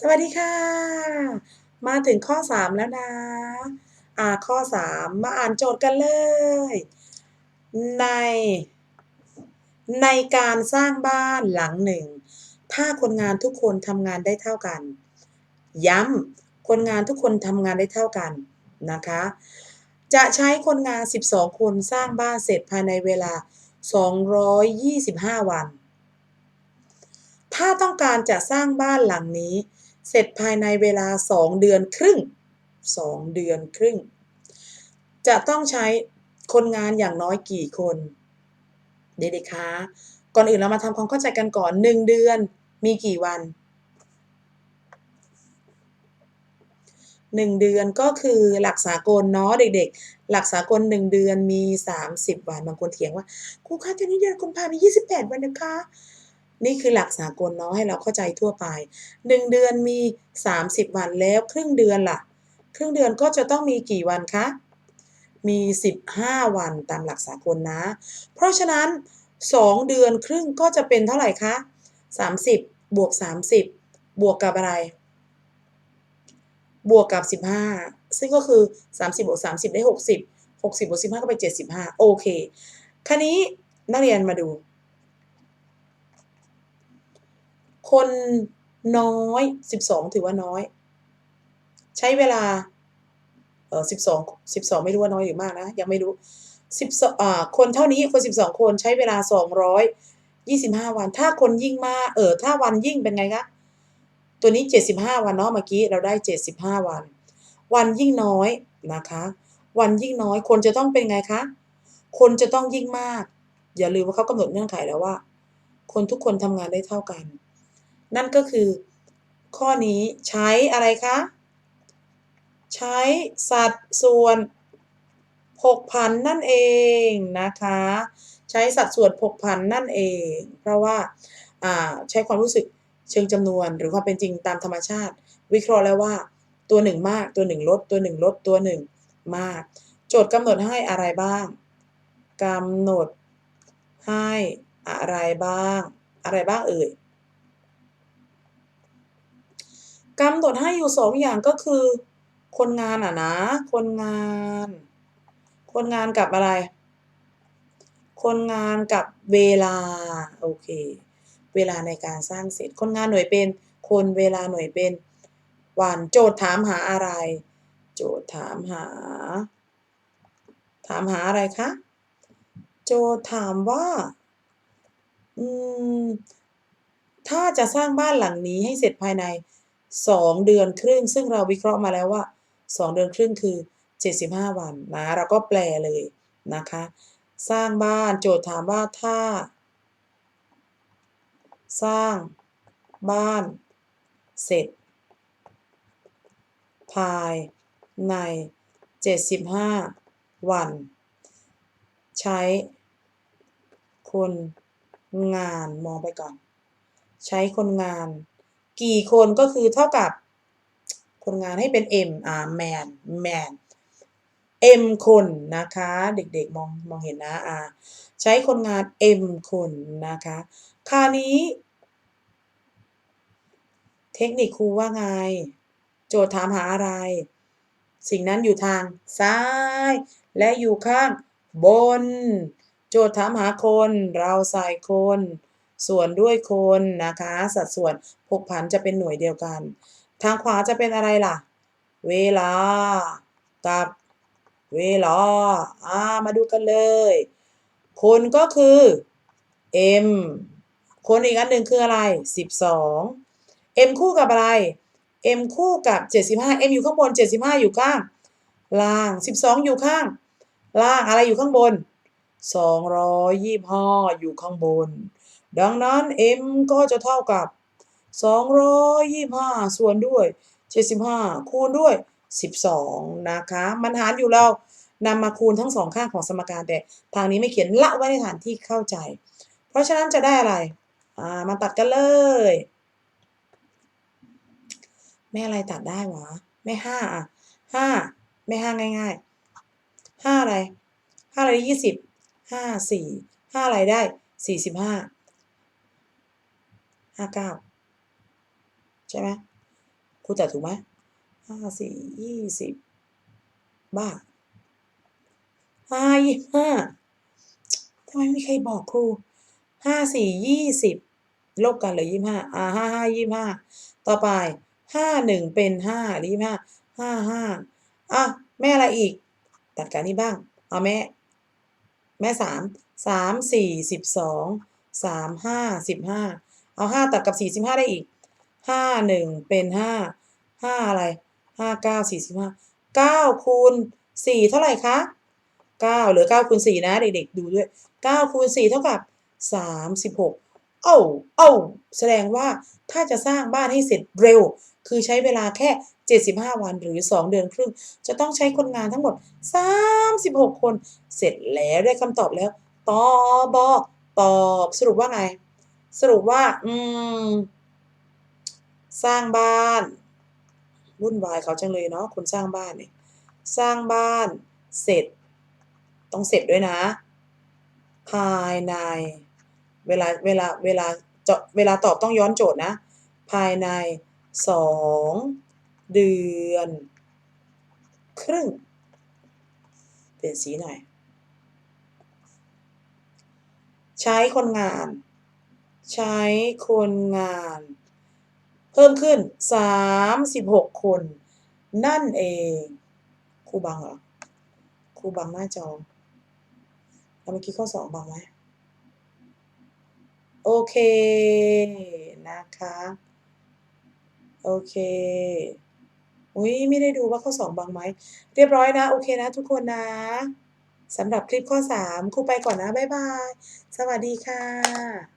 สวัสดีค่ะ มาถึงข้อ 3 แล้วนะ อ่าข้อ 3 มาอ่านโจทย์กันเลย ใน ในการสร้างบ้านหลังหนึ่ง ถ้าคนงานทุกคนทำงานได้เท่ากัน ย้ำคนงานทุกคนทำงานได้เท่ากันนะคะ จะใช้คนงาน 12 คนสร้างบ้านเสร็จภายในเวลา 225 วัน ถ้าต้องการจะสร้างบ้านหลังนี้ เสร็จภายในเวลา 2 เดือนครึ่ง 2 เดือนครึ่ง จะต้องใช้คนงานอย่างน้อยกี่คน เด็กๆคะก่อนอื่นเรามาทำความเข้าใจกันก่อน 1 เดือนมีกี่วัน 1 เดือนก็คือหลักสากลเนาะเด็กๆ หลักสากล 1 เดือนมี 30 วัน บางคนเถียงว่าครูคะตอนนี้เดือนกุมภามี 28 วันนะคะ นี่คือหลักสากลเนาะให้เราเข้าใจทั่วไป 1 เดือนมี 30 วันแล้วครึ่งเดือนล่ะ ครึ่งเดือนก็จะต้องมีกี่วันคะ มี 15 วันตามหลักสากลนะ เพราะฉะนั้น 2 เดือนครึ่งก็จะเป็นเท่าไหร่คะ 30 บวก 30 บวกกับอะไร บวกกับ 15 ซึ่งก็คือ 30 บวก 30 ได้ 60 60 บวก 15 ก็เป็น75 โอเคคราวนี้นักเรียนมาดู คนน้อย 12 ถือว่าน้อย ใช้เวลาเอ่อ12 12 ไม่รู้ว่าน้อยหรือมากนะ ยังไม่รู้12อ่าคนเท่านี้คน 12 คนใช้เวลา 225 วัน ถ้าคนยิ่งมากเออถ้าวันยิ่งเป็นไงคะตัวนี้ 75 วันเนาะเมื่อกี้เราได้ 75 วัน วันยิ่งน้อยนะคะ วันยิ่งน้อยคนจะต้องเป็นไงคะคนจะต้องยิ่งมาก อย่าลืมว่าเขากำหนดเงื่อนไขแล้วว่า คนทุกคนทำงานได้เท่ากัน นั่นก็คือ ข้อนี้ใช้อะไรคะ ใช้สัดส่วนผกผันนั่นเองนะคะ ใช้สัดส่วนผกผันนั่นเอง เพราะว่าอ่าใช้ความรู้สึกเชิงจำนวน หรือความเป็นจริงตามธรรมชาติ วิเคราะห์แล้วว่าตัวหนึ่งมากตัวหนึ่งลดตัวหนึ่งลดตัวหนึ่งมาก โจทย์กำหนดให้อะไรบ้างกำหนดให้อะไรบ้าง อะไรบ้างเอ่ย กำหนดให้อยู่2องอย่างก็คือ คนงานอะนะ คนงาน คนงานกับอะไร คนงานกับเวลา โอเค เวลาในการสร้างเสร็จ คนงานหน่วยเป็น คนเวลาหน่วยเป็น วันโจทย์ถามหาอะไร โจทย์ถามหา ถามหาอะไรคะ โจทย์ถามว่า อืมถ้าจะสร้างบ้านหลังนี้ให้เสร็จภายใน 2 เดือนครึ่ง ซึ่งเราวิเคราะห์มาแล้วว่า 2 เดือนครึ่งคือ 75 วันนะเราก็แปลเลยนะคะ สร้างบ้านโจทย์ถามว่าถ้า สร้างบ้านเสร็จ ภายใน 75 วัน ใช้ คนงานมองไปก่อน ใช้คนงาน กี่คนก็คือเท่ากับคนงานให้เป็น M อ่า man man M คนนะคะ เด็กๆมองมองเห็นนะอ่าใช้คนงาน M คนนะคะคราวนี้ เทคนิคครูว่าไง โจทย์ถามหาอะไร สิ่งนั้นอยู่ทางซ้าย และอยู่ข้างบน โจทย์ถามหาคน เราใส่คน ส่วนด้วยคนนะคะ สัดส่วนผกผันจะเป็นหน่วยเดียวกัน ทางขวาจะเป็นอะไรล่ะ เวลา กับเวลาอ่ามาดูกันเลย คนก็คือ M คนอีกอันหนึ่งคืออะไร 12 M คู่กับอะไร M คู่กับ 75 M อยู่ข้างบน 75 อยู่ข้าง ล่าง 12 อยู่ข้าง ล่างอะไรอยู่ข้างบน 225 อยู่ข้างบน ดังนั้น M ก็จะเท่ากับ 225 ส่วนด้วย 75 คูณด้วย 12 นะคะ มันหารอยู่เรานำมาคูณทั้งสองข้างของสมการแต่ทางนี้ไม่เขียนละไว้ในฐานที่เข้าใจ เพราะฉะนั้นจะได้อะไร อ่า มาตัดกันเลย แม่อะไรตัดได้วะ แม่ห้าอะห้าแม่ห้าง่ายๆห้าอะไรห้าอะไรได้ยี่สิบห้าสี่ห้าอะไรได้สี่สิบห้า ห้าเก้าใช่ไหมครูตัดถูกไหมห้าสี่ยี่สิบบ้าห้ายี่ห้าทำไมไม่มีใครบอกครูห้าสี่ยี่สิบลบกันเลือยี่ห้าอ่าห้าห้ายี่ห้าต่อไปห้าหนึ่งเป็นห้าหรือยี่ห้าห้าห้าอะแม่อะไรอีก ตัดกันนี่บ้าง เอาแม่ แม่สามสามสี่สิบสองสามห้าสิบห้า เอาห้าตัดกับสี่สิบห้าได้อีกห้าหนึ่งเป็นห้าห้าอะไรห้าเก้าสี่สิบห้าเก้าคูณสี่เท่าไหร่คะเก้าเหลือเก้าคูณสี่นะ เด็กๆดูด้วยเก้าคูณสี่เท่ากับสามสิบหกเอ้าเอ้าแสดงว่าถ้าจะสร้างบ้านให้เสร็จเร็ว คือใช้เวลาแค่ 75 วันหรือ 2 เดือนครึ่ง จะต้องใช้คนงานทั้งหมด 36 คน เสร็จแล้วได้คำตอบแล้ว ตอบอตอบสรุปว่าไง สรุปว่า อืม สร้างบ้าน วุ่นวายเขาจังเลยเนาะคนสร้างบ้านเนี่ย สร้างบ้าน เสร็จ ต้องเสร็จด้วยนะ ภายใน เวลาเวลาเวลาจะเวลาตอบต้องย้อนโจทย์นะ ภายในสองเดือน ครึ่ง เปลี่ยนสีหน่อย ใช้คนงาน ใช้คนงาน เพิ่มขึ้น 36 คน นั่นเองครูบังเหรอครูบังหน้าจอแล้วเมื่อกี้ข้อสองบังไหมโอเค นะคะ โอเคอุ้ยไม่ได้ดูว่าข้อสองบังไหม เรียบร้อยนะ โอเคนะทุกคนนะสำหรับคลิปข้อสามครูไปก่อนนะ บ๊ายบาย สวัสดีค่ะ